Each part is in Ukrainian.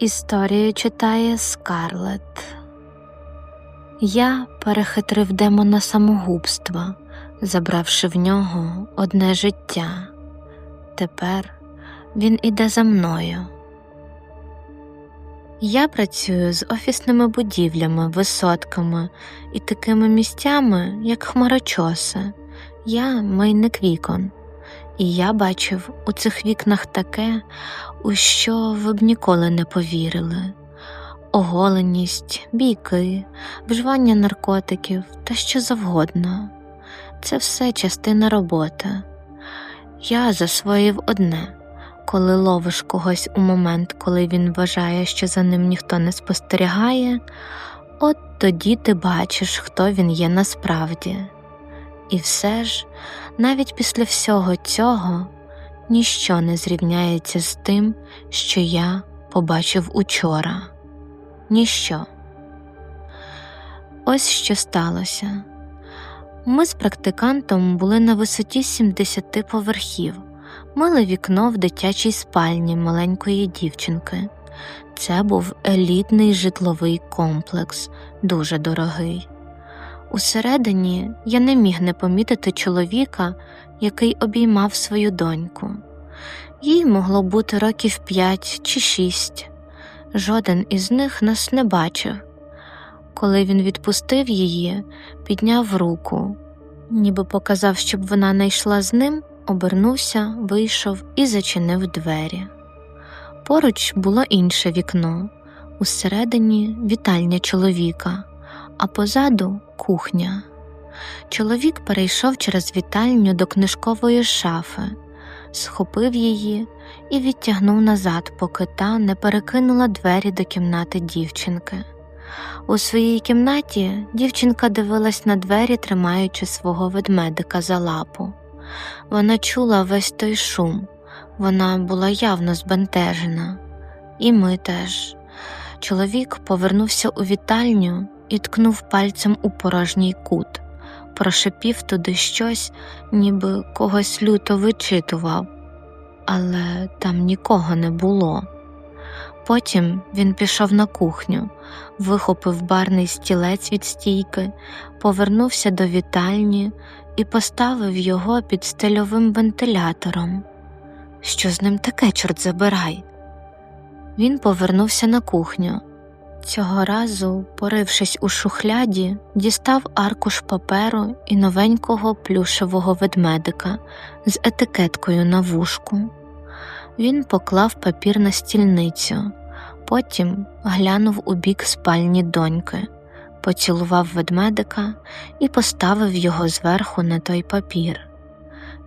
Історію читає Скарлет. Я перехитрив демона самогубства, забравши в нього одне життя. Тепер він іде за мною. Я працюю з офісними будівлями, висотками і такими місцями, як хмарочоси. Я мийник вікон, і я бачив у цих вікнах таке, у що ви б ніколи не повірили оголеність, бійки, вживання наркотиків та що завгодно. Це все частина роботи. Я засвоїв одне коли ловиш когось у момент, коли він вважає, що за ним ніхто не спостерігає, от тоді ти бачиш, хто він є насправді. І все ж, навіть після всього цього, ніщо не зрівняється з тим, що я побачив учора. Ніщо. Ось що сталося. Ми з практикантом були на висоті 70 поверхів, мили вікно в дитячій спальні маленької дівчинки. Це був елітний житловий комплекс, дуже дорогий. Усередині я не міг не помітити чоловіка, який обіймав свою доньку. Їй могло бути років п'ять чи шість. Жоден із них нас не бачив. Коли він відпустив її, підняв руку, ніби показав, щоб вона не йшла з ним, обернувся, вийшов і зачинив двері. Поруч було інше вікно, усередині вітальня чоловіка, а позаду кухня. Чоловік перейшов через вітальню до книжкової шафи, схопив її і відтягнув назад, поки та не перекинула двері до кімнати дівчинки. У своїй кімнаті дівчинка дивилась на двері, тримаючи свого ведмедика за лапу. Вона чула весь той шум, вона була явно збентежена, і ми теж. Чоловік повернувся у вітальню і ткнув пальцем у порожній кут, прошепів туди щось, ніби когось люто вичитував, але там нікого не було. Потім він пішов на кухню, вихопив барний стілець від стійки, повернувся до вітальні і поставив його під стельовим вентилятором. Що з ним таке, чорт забирай? Він повернувся на кухню. Цього разу, порившись у шухляді, дістав аркуш паперу і новенького плюшевого ведмедика з етикеткою на вушку. Він поклав папір на стільницю, потім глянув у бік спальні доньки, поцілував ведмедика і поставив його зверху на той папір.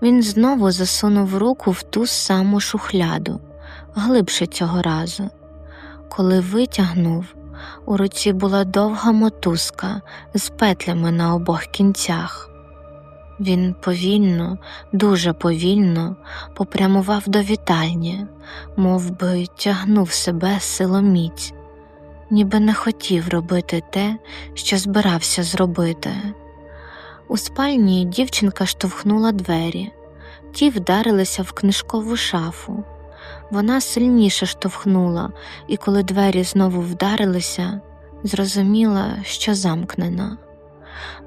Він знову засунув руку в ту саму шухляду, глибше цього разу. Коли витягнув, у руці була довга мотузка з петлями на обох кінцях. Він повільно, дуже повільно попрямував до вітальні, мов би тягнув себе силоміць, ніби не хотів робити те, що збирався зробити. У спальні дівчинка штовхнула двері, ті вдарилися в книжкову шафу. Вона сильніше штовхнула, і коли двері знову вдарилися, зрозуміла, що замкнена.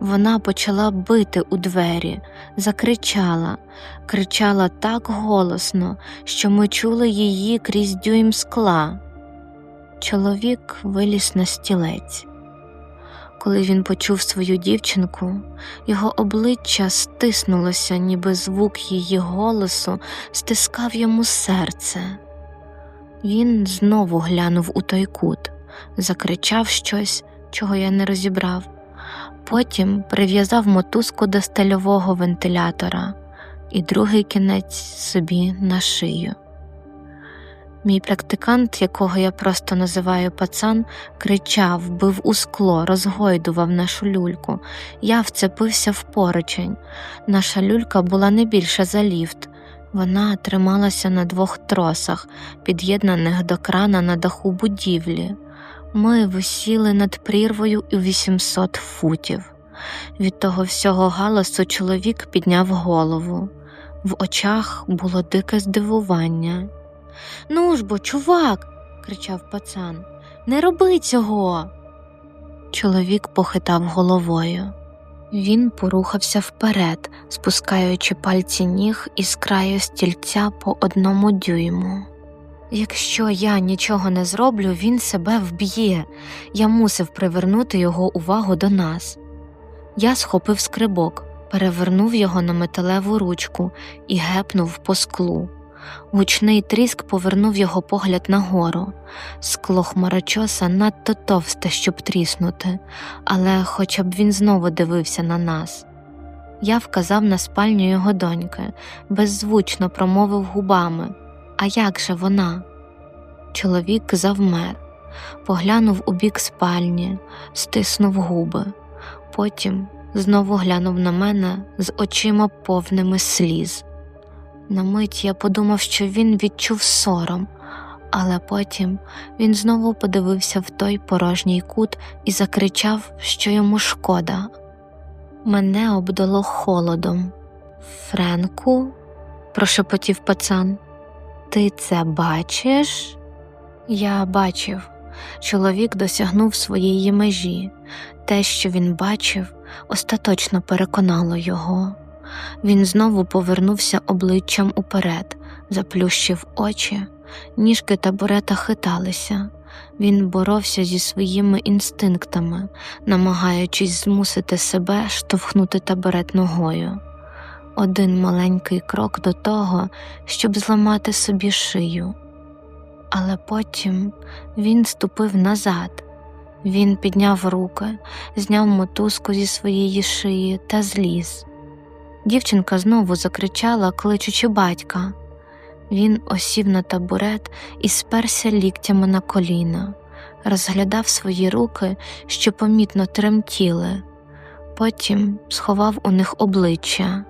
Вона почала бити у двері, закричала, кричала так голосно, що ми чули її крізь дюйм скла. Чоловік виліз на стілець. Коли він почув свою дівчинку, його обличчя стиснулося, ніби звук її голосу стискав йому серце. Він знову глянув у той кут, закричав щось, чого я не розібрав, потім прив'язав мотузку до стельового вентилятора і другий кінець собі на шию. Мій практикант, якого я просто називаю пацан, кричав, бив у скло, розгойдував нашу люльку. Я вцепився в поручень. Наша люлька була не більша за ліфт. Вона трималася на двох тросах, під'єднаних до крана на даху будівлі. Ми висіли над прірвою у 800 футів. Від того всього галасу чоловік підняв голову. В очах було дике здивування. Ну ж бо, чувак, кричав пацан, не роби цього. Чоловік похитав головою. Він порухався вперед, спускаючи пальці ніг із краю стільця по одному дюйму. Якщо я нічого не зроблю, він себе вб'є. Я мусив привернути його увагу до нас. Я схопив скрибок, перевернув його на металеву ручку і гепнув по склу. Гучний тріск повернув його погляд нагору. Скло хмарочоса надто товсте, щоб тріснути, але хоча б він знову дивився на нас. Я вказав на спальню його доньки, беззвучно промовив губами. А як же вона? Чоловік завмер, поглянув у бік спальні, стиснув губи, потім знову глянув на мене з очима повними сліз. На мить я подумав, що він відчув сором, але потім він знову подивився в той порожній кут і закричав, що йому шкода. Мене обдало холодом. Френку, прошепотів пацан, ти це бачиш? Я бачив. Чоловік досягнув своєї межі. Те, що він бачив, остаточно переконало його. Він знову повернувся обличчям уперед, заплющив очі, ніжки табурета хиталися. Він боровся зі своїми інстинктами, намагаючись змусити себе штовхнути табурет ногою. Один маленький крок до того, щоб зламати собі шию. Але потім він ступив назад. Він підняв руки, зняв мотузку зі своєї шиї та зліз. Дівчинка знову закричала, кличучи батька. Він осів на табурет і сперся ліктями на коліна, розглядав свої руки, що помітно тремтіли, потім сховав у них обличчя.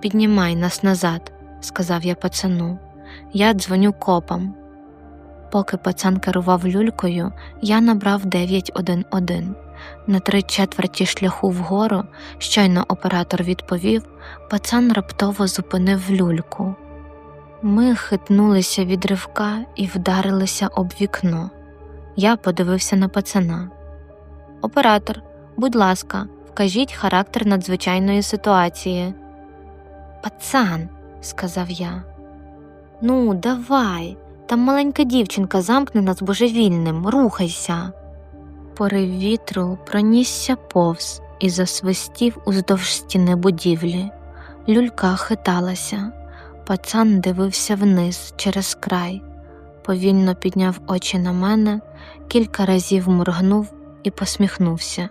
Піднімай нас назад, сказав я пацану. Я дзвоню копам. Поки пацан керував люлькою, я набрав 911. На три четверті шляху вгору, щойно оператор відповів, пацан раптово зупинив люльку. Ми хитнулися від ривка і вдарилися об вікно. Я подивився на пацана. Оператор, будь ласка, вкажіть характер надзвичайної ситуації. Пацан, сказав я. Ну, давай, там маленька дівчинка замкне нас божевільним, рухайся. Порив вітру пронісся повз і засвистів уздовж стіни будівлі. Люлька хиталася, пацан дивився вниз через край, повільно підняв очі на мене, кілька разів моргнув і посміхнувся.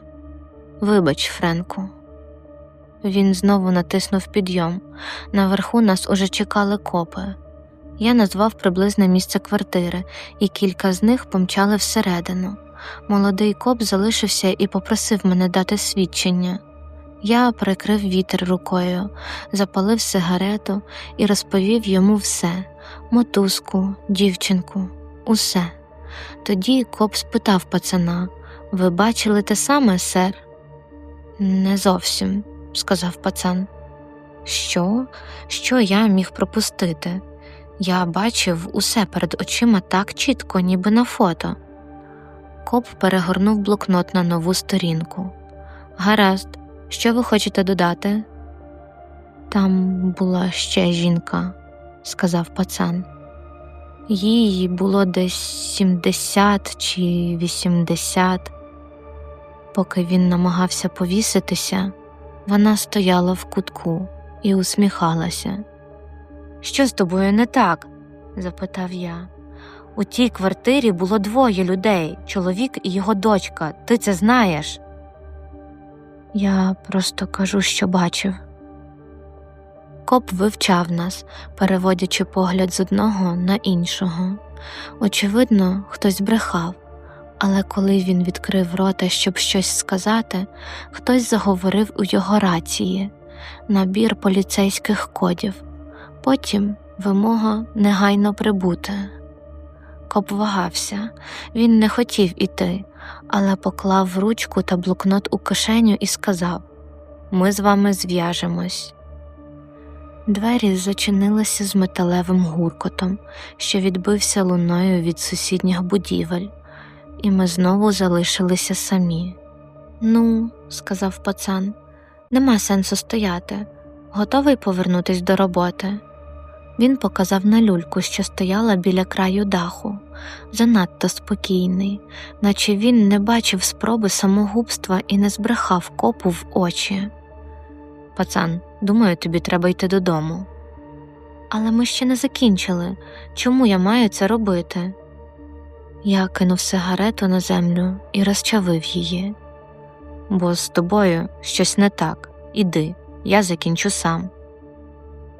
Вибач, Френку. Він знову натиснув підйом. Наверху нас уже чекали копи. Я назвав приблизне місце квартири, і кілька з них помчали всередину. Молодий коп залишився і попросив мене дати свідчення. Я прикрив вітер рукою, запалив сигарету і розповів йому все мотузку, дівчинку, усе. Тоді коп спитав пацана Ви бачили те саме, сер? Не зовсім, сказав пацан. Що? Що я міг пропустити? Я бачив усе перед очима так чітко, ніби на фото. Коп перегорнув блокнот на нову сторінку. Гаразд, що ви хочете додати? Там була ще жінка, сказав пацан. Їй було десь сімдесят чи вісімдесят. Поки він намагався повіситися, вона стояла в кутку і усміхалася. Що з тобою не так? запитав я. У тій квартирі було двоє людей чоловік і його дочка. Ти це знаєш? Я просто кажу, що бачив. Коп вивчав нас, переводячи погляд з одного на іншого. Очевидно, хтось брехав, але коли він відкрив рота, щоб щось сказати, хтось заговорив у його рації набір поліцейських кодів, потім вимога негайно прибути. Коп вагався, він не хотів іти, але поклав ручку та блокнот у кишеню і сказав Ми з вами зв'яжемось. Двері зачинилися з металевим гуркотом, що відбився луною від сусідніх будівель, і ми знову залишилися самі. Ну, сказав пацан, нема сенсу стояти. Готовий повернутись до роботи. Він показав на люльку, що стояла біля краю даху, занадто спокійний, наче він не бачив спроби самогубства і не збрехав копу в очі. Пацан, думаю, тобі треба йти додому. Але ми ще не закінчили. Чому я маю це робити? Я кинув сигарету на землю і розчавив її. Бо з тобою щось не так. Іди, я закінчу сам.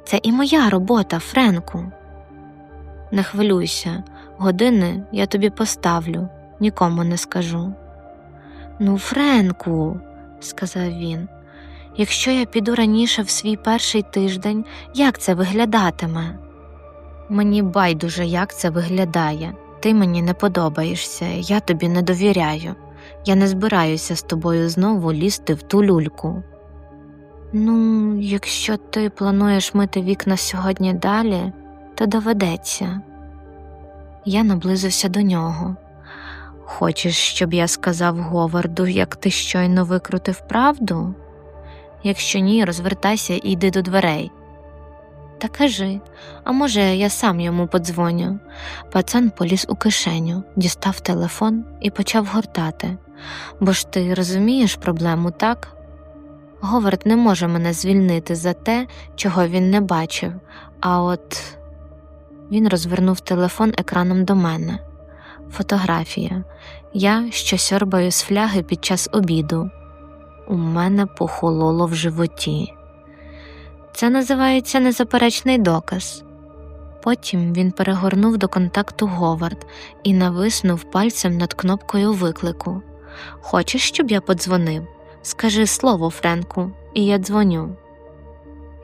Це і моя робота, Френку. Не хвилюйся, години я тобі поставлю, нікому не скажу. Ну, Френку, сказав він, якщо я піду раніше в свій перший тиждень, як це виглядатиме? Мені байдуже, як це виглядає. Ти мені не подобаєшся, я тобі не довіряю. Я не збираюся з тобою знову лізти в ту люльку. Ну, якщо ти плануєш мити вікна сьогодні далі, то доведеться. Я наблизився до нього. Хочеш, щоб я сказав Говарду, як ти щойно викрутив правду? Якщо ні, розвертайся і йди до дверей. Та кажи, а може, я сам йому подзвоню. Пацан поліз у кишеню, дістав телефон і почав гортати. Бо ж ти розумієш проблему, так? Говард не може мене звільнити за те, чого він не бачив, а от він розвернув телефон екраном до мене. Фотографія. Я що сьорбаю з фляги під час обіду. У мене похололо в животі. Це називається незаперечний доказ. Потім він перегорнув до контакту Говард і нависнув пальцем над кнопкою виклику. Хочеш, щоб я подзвонив? Скажи слово, Френку, і я дзвоню.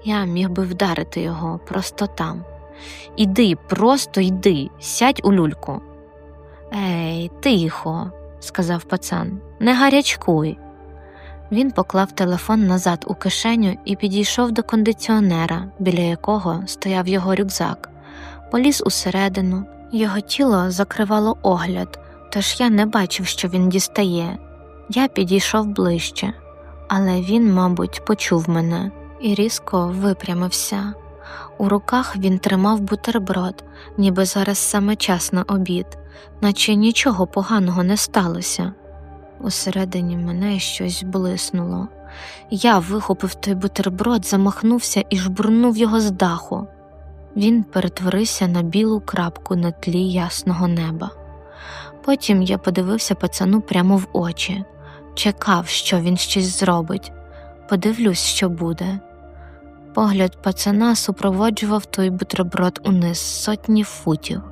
Я міг би вдарити його просто там. Іди, просто йди, сядь у люльку. Ей, тихо, сказав пацан, не гарячкуй. Він поклав телефон назад у кишеню і підійшов до кондиціонера, біля якого стояв його рюкзак, поліз усередину, його тіло закривало огляд, тож я не бачив, що він дістає. Я підійшов ближче, але він, мабуть, почув мене і різко випрямився. У руках він тримав бутерброд, ніби зараз саме час на обід, наче нічого поганого не сталося. Усередині мене щось блиснуло. Я вихопив той бутерброд, замахнувся і жбурнув його з даху. Він перетворився на білу крапку на тлі ясного неба. Потім я подивився пацану прямо в очі, чекав, що він щось зробить. Подивлюсь, що буде. Погляд пацана супроводжував той бутерброд униз сотні футів.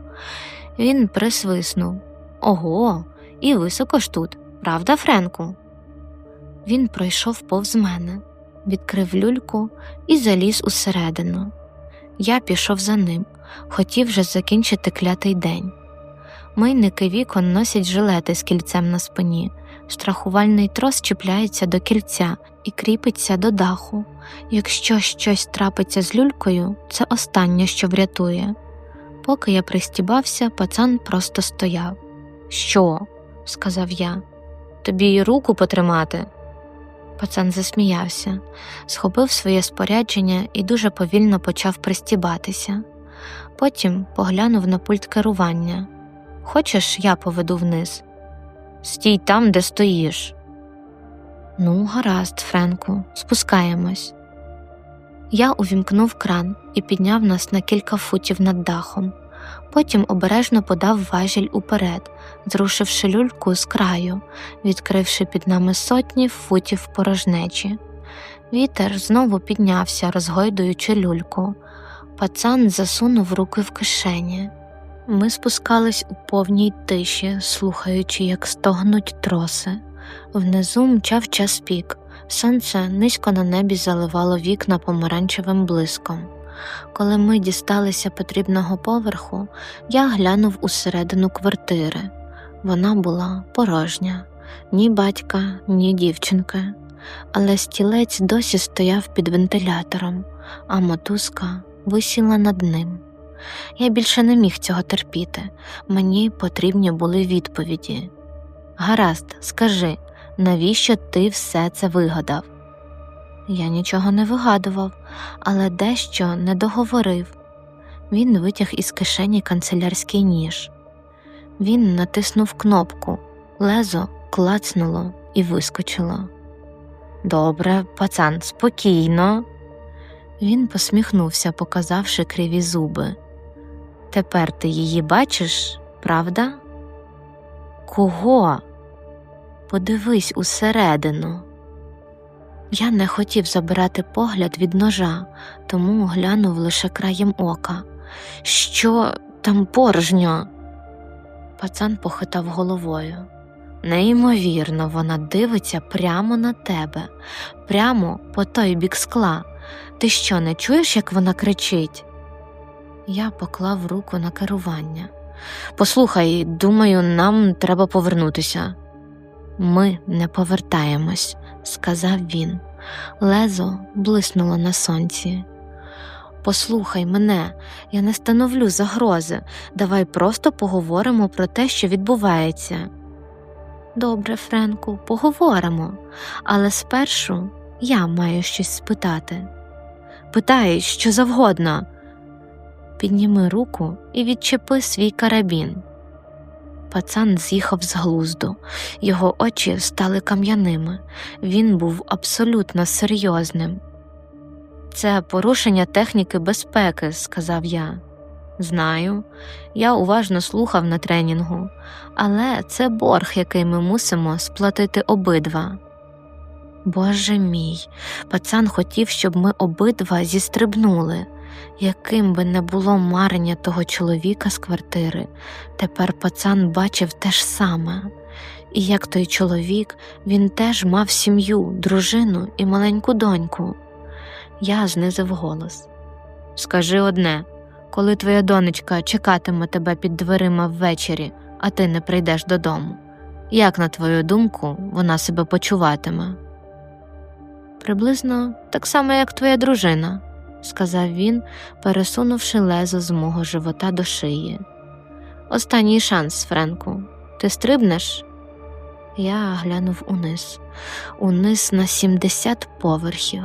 Він присвиснув Ого, і високо ж тут, правда, Френку? Він пройшов повз мене, відкрив люльку і заліз усередину. Я пішов за ним, хотів вже закінчити клятий день. Мийники вікон носять жилети з кільцем на спині, страхувальний трос чіпляється до кільця і кріпиться до даху. Якщо щось трапиться з люлькою, це останнє, що врятує. Поки я пристібався, пацан просто стояв. Що? сказав я. Тобі й руку потримати. Пацан засміявся, схопив своє спорядження і дуже повільно почав пристібатися. Потім поглянув на пульт керування. Хочеш, я поведу вниз? Стій там, де стоїш. Ну, гаразд, Френку, спускаємось. Я увімкнув кран і підняв нас на кілька футів над дахом. Потім обережно подав важіль уперед, зрушивши люльку з краю, відкривши під нами сотні футів порожнечі. Вітер знову піднявся, розгойдуючи люльку. Пацан засунув руки в кишені. Ми спускались у повній тиші, слухаючи, як стогнуть троси. Внизу мчав час пік, сонце низько на небі заливало вікна помаранчевим блиском. Коли ми дісталися потрібного поверху, я глянув усередину квартири. Вона була порожня, ні батька, ні дівчинки, але стілець досі стояв під вентилятором, а мотузка висіла над ним. Я більше не міг цього терпіти, мені потрібні були відповіді. Гаразд, скажи, навіщо ти все це вигадав? Я нічого не вигадував, але дещо не договорив. Він витяг із кишені канцелярський ніж. Він натиснув кнопку, лезо клацнуло і вискочило. Добре, пацан, спокійно. Він посміхнувся, показавши криві зуби. Тепер ти її бачиш, правда? Кого? Подивись усередину. Я не хотів забирати погляд від ножа, тому глянув лише краєм ока. Що там порожньо? Пацан похитав головою. Неймовірно, вона дивиться прямо на тебе, прямо по той бік скла. Ти що, не чуєш, як вона кричить? Я поклав руку на керування. Послухай, думаю, нам треба повернутися. Ми не повертаємось, сказав він. Лезо блиснуло на сонці. Послухай мене, я не становлю загрози. Давай просто поговоримо про те, що відбувається. Добре, Френку, поговоримо, але спершу я маю щось спитати. Питай, що завгодно. Підніми руку і відчепи свій карабін. Пацан з'їхав з глузду, його очі стали кам'яними, він був абсолютно серйозним. Це порушення техніки безпеки, сказав я. Знаю, я уважно слухав на тренінгу, але це борг, який ми мусимо сплатити обидва. Боже мій, пацан хотів, щоб ми обидва зістрибнули. Яким би не було марення того чоловіка з квартири, тепер пацан бачив те ж саме. І як той чоловік, він теж мав сім'ю, дружину і маленьку доньку. Я знизив голос. Скажи одне, коли твоя донечка чекатиме тебе під дверима ввечері, а ти не прийдеш додому, як, на твою думку, вона себе почуватиме? Приблизно так само, як твоя дружина, сказав він, пересунувши лезо з мого живота до шиї. Останній шанс, Френку. Ти стрибнеш? Я глянув униз, униз на 70 поверхів,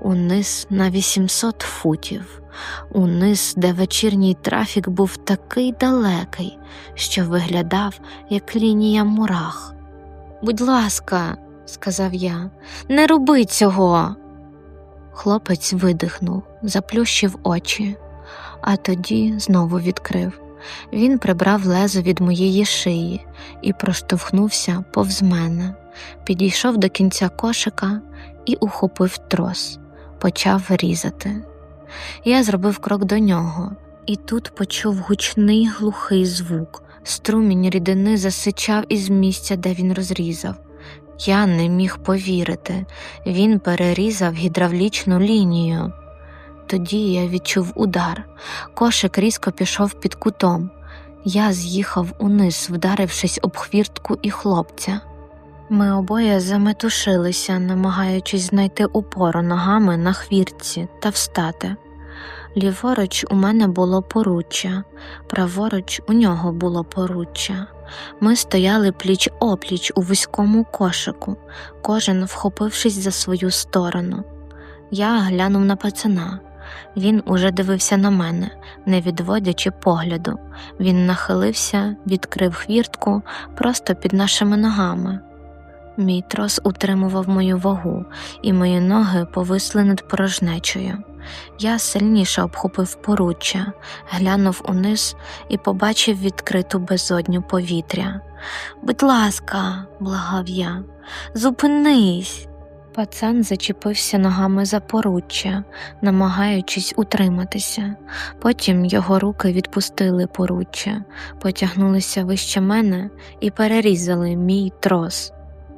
униз на 800 футів, униз, де вечірній трафік був такий далекий, що виглядав як лінія мурах. Будь ласка, сказав я, не роби цього. Хлопець видихнув, заплющив очі, а тоді знову відкрив. Він прибрав лезо від моєї шиї і проштовхнувся повз мене, підійшов до кінця кошика і ухопив трос, почав різати. Я зробив крок до нього, і тут почув гучний глухий звук. Струмінь рідини засичав із місця, де він розрізав. Я не міг повірити, він перерізав гідравлічну лінію. Тоді я відчув удар, кошик різко пішов під кутом. Я з'їхав униз, вдарившись об хвіртку і хлопця. Ми обоє заметушилися, намагаючись знайти опору ногами на хвіртці та встати. Ліворуч у мене було поруччя, праворуч у нього було поруччя. Ми стояли пліч опліч у вузькому кошику, кожен вхопившись за свою сторону. Я глянув на пацана. Він уже дивився на мене, не відводячи погляду. Він нахилився, відкрив хвіртку просто під нашими ногами. Мій трос утримував мою вагу, і мої ноги повисли над порожнечою. Я сильніше обхопив поруччя, глянув униз і побачив відкриту безодню повітря. Будь ласка, благав я, зупинись. Пацан зачепився ногами за поруччя, намагаючись утриматися. Потім його руки відпустили поруччя, потягнулися вище мене і перерізали мій трос.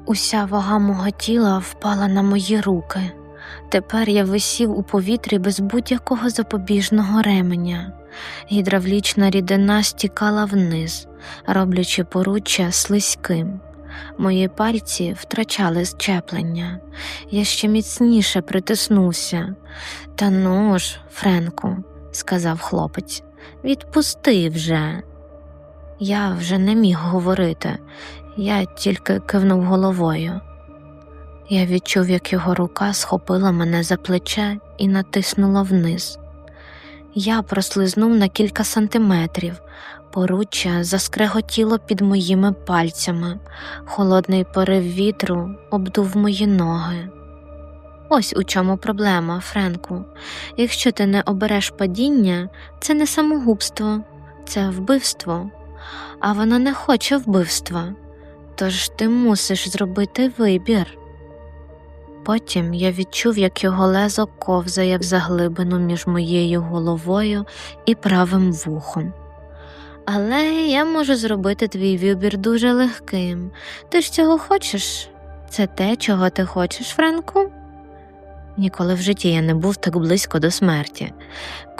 Уся вага мого тіла впала на мої руки. Тепер я висів у повітрі без будь-якого запобіжного ременя. Гідравлічна рідина стікала вниз, роблячи поруччя слизьким. Мої пальці втрачали щеплення. Я ще міцніше притиснувся. Та ну ж, Френку, сказав хлопець, відпусти вже. Я вже не міг говорити, я тільки кивнув головою. Я відчув, як його рука схопила мене за плече і натиснула вниз. Я прослизнув на кілька сантиметрів, поруччя заскреготіло під моїми пальцями, холодний порив вітру обдув мої ноги. Ось у чому проблема, Френку. Якщо ти не обереш падіння, це не самогубство, це вбивство, а вона не хоче вбивства, тож ти мусиш зробити вибір. Потім я відчув, як його лезо ковзає в заглибину між моєю головою і правим вухом. Але я можу зробити твій вибір дуже легким. Ти ж цього хочеш? Це те, чого ти хочеш, Френку? Ніколи в житті я не був так близько до смерті.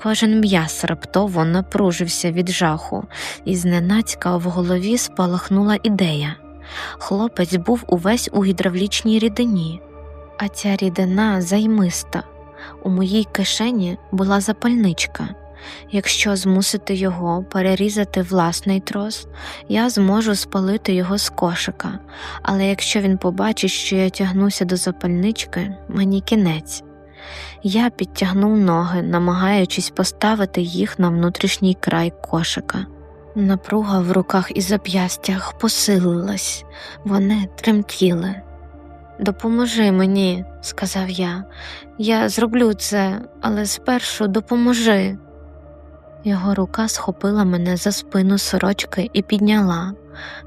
Кожен м'яс раптово напружився від жаху, і зненацька в голові спалахнула ідея. Хлопець був увесь у гідравлічній рідині, а ця рідина займиста. У моїй кишені була запальничка. Якщо змусити його перерізати власний трос, я зможу спалити його з кошика, але якщо він побачить, що я тягнуся до запальнички, мені кінець. Я підтягнув ноги, намагаючись поставити їх на внутрішній край кошика. Напруга в руках і зап'ястях посилилась, вони тремтіли. Допоможи мені, сказав я. Я зроблю це, але спершу допоможи. Його рука схопила мене за спину сорочки і підняла.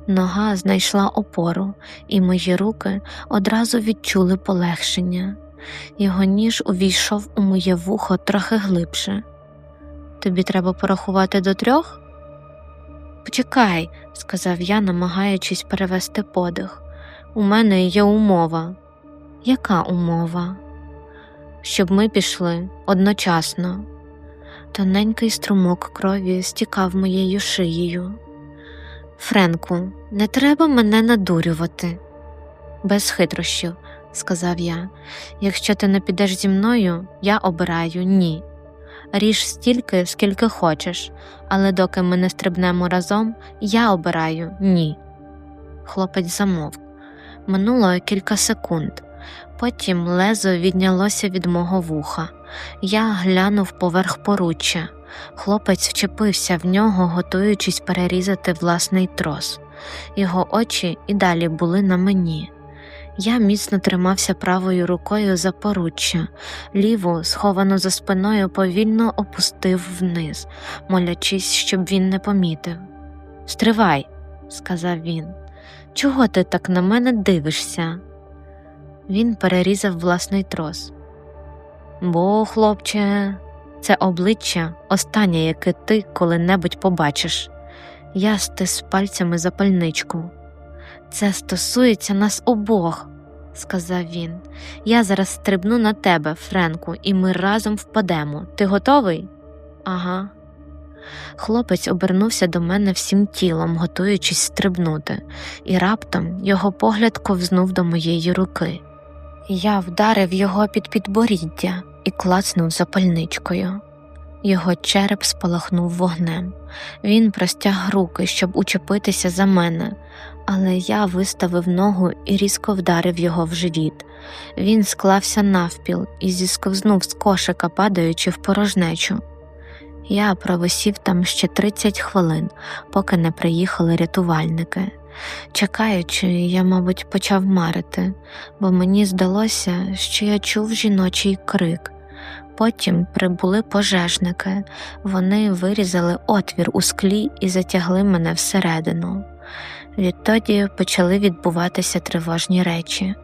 Нога знайшла опору, і мої руки одразу відчули полегшення. Його ніж увійшов у моє вухо трохи глибше. Тобі треба порахувати до трьох? Почекай, сказав я, намагаючись перевести подих. У мене є умова. Яка умова? Щоб ми пішли одночасно. Тоненький струмок крові стікав моєю шиєю. Френку, не треба мене надурювати. Без хитрощів, сказав я. Якщо ти не підеш зі мною, я обираю ні. Ріж стільки, скільки хочеш, але доки ми не стрибнемо разом, я обираю ні. Хлопець замовк. Минуло кілька секунд. Потім лезо віднялося від мого вуха. Я глянув поверх поруччя. Хлопець вчепився в нього, готуючись перерізати власний трос. Його очі і далі були на мені. Я міцно тримався правою рукою за поруччя, ліву, сховану за спиною, повільно опустив вниз, молячись, щоб він не помітив. Стривай, сказав він. Чого ти так на мене дивишся? Він перерізав власний трос. Бо, хлопче, це обличчя останнє, яке ти коли-небудь побачиш. Я стис пальцями запальничку. Це стосується нас обох, сказав він. Я зараз стрибну на тебе, Френку, і ми разом впадемо. Ти готовий? Ага. Хлопець обернувся до мене всім тілом, готуючись стрибнути, і раптом його погляд ковзнув до моєї руки. Я вдарив його під підборіддя і клацнув запальничкою. Його череп спалахнув вогнем. Він простяг руки, щоб учепитися за мене, але я виставив ногу і різко вдарив його в живіт. Він склався навпіл і зісковзнув з кошика, падаючи в порожнечу. Я провисів там ще 30 хвилин, поки не приїхали рятувальники. Чекаючи, я, мабуть, почав марити, бо мені здалося, що я чув жіночий крик. Потім прибули пожежники, вони вирізали отвір у склі і затягли мене всередину. Відтоді почали відбуватися тривожні речі.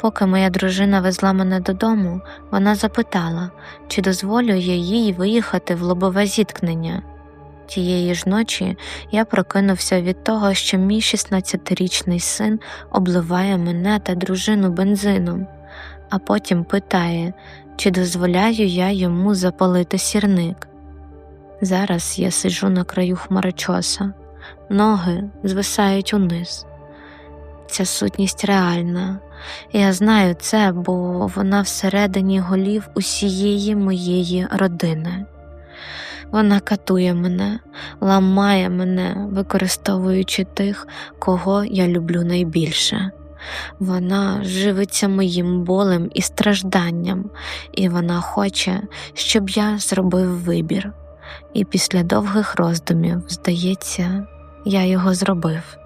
Поки моя дружина везла мене додому, вона запитала, чи дозволю я їй виїхати в лобове зіткнення. Тієї ж ночі я прокинувся від того, що мій 16-річний син обливає мене та дружину бензином, а потім питає, чи дозволяю я йому запалити сірник. Зараз я сиджу на краю хмарочоса, ноги звисають униз. Ця сутність реальна, я знаю це, бо вона всередині голів усієї моєї родини. Вона катує мене, ламає мене, використовуючи тих, кого я люблю найбільше. Вона живиться моїм болем і стражданням, і вона хоче, щоб я зробив вибір. І після довгих роздумів, здається, я його зробив.